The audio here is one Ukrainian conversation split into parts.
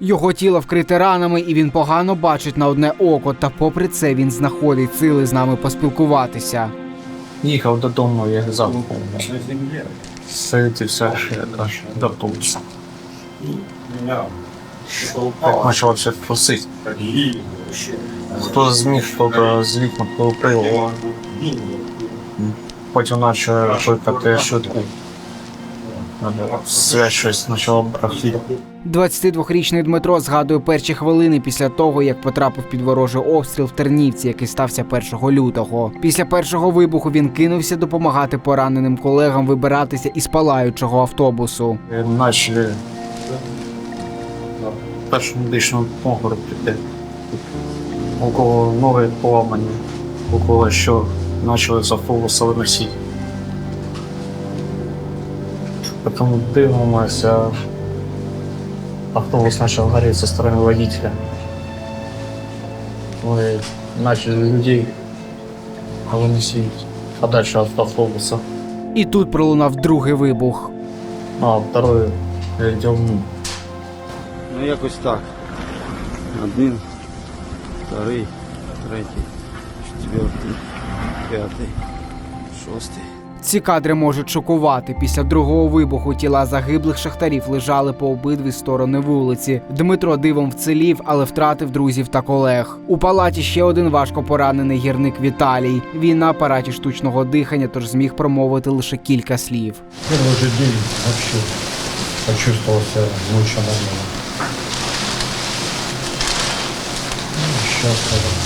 Його тіло вкрите ранами, і він погано бачить на одне око. Та попри це він знаходить сили з нами поспілкуватися. Їхав додому, як завтра. Сидівся аж до автобуса. Так почався просити. Хто зміг, хто з вікна поприло. Потім почав викати швидку. Связь щось почало брахти. 22-річний Дмитро згадує перші хвилини після того, як потрапив під ворожий обстріл в Тернівці, який стався 1 лютого. Після першого вибуху він кинувся допомагати пораненим колегам вибиратися із палаючого автобусу. Начали першу медичну допомогу робити. У кого ноги поламані, у кого що почали з автобуса виносити. Потім дивимося, автобус почав горіти зі сторони водителя. Ми почали людей виносити подальше від автобуса. І тут пролунав другий вибух. А второй йдемо Ну якось так. Один, вторий, третій, четвертий, п'ятий, шостий. Ці кадри можуть шокувати. Після другого вибуху тіла загиблих шахтарів лежали по обидві сторони вулиці. Дмитро дивом вцелів, але втратив друзів та колег. У палаті ще один важко поранений гірник Віталій. Він на апараті штучного дихання, тож зміг промовити лише кілька слів. Первый же день вообще почувствовал себя измученным. Ну,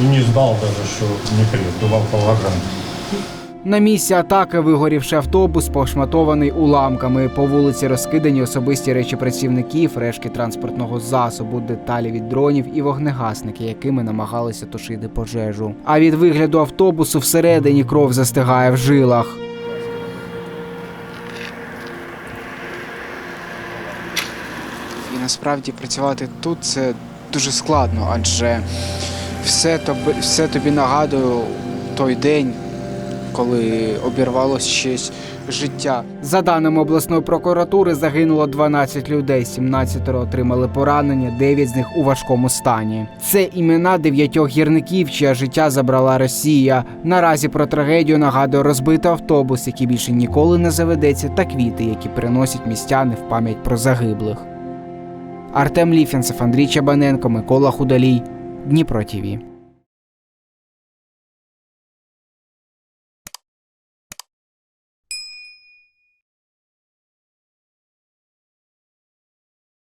и не знал даже, что не придумал полагать. На місці атаки вигорівши автобус, пошматований уламками. По вулиці розкидані особисті речі працівників, решки транспортного засобу, деталі від дронів і вогнегасники, якими намагалися тушити пожежу. А від вигляду автобусу всередині кров застигає в жилах. І насправді працювати тут це дуже складно, адже все тобі, все тобі нагадує той день, коли обірвалося щось життя. За даними обласної прокуратури, загинуло 12 людей, 17 отримали поранення, 9 з них у важкому стані. Це імена дев'ятьох гірників, чия життя забрала Росія. Наразі про трагедію нагадує розбитий автобус, який більше ніколи не заведеться, та квіти, які приносять містяни в пам'ять про загиблих. Артем Ліфінцев, Андрій Чабаненко, Микола Худолій, Дніпро ТІВІ.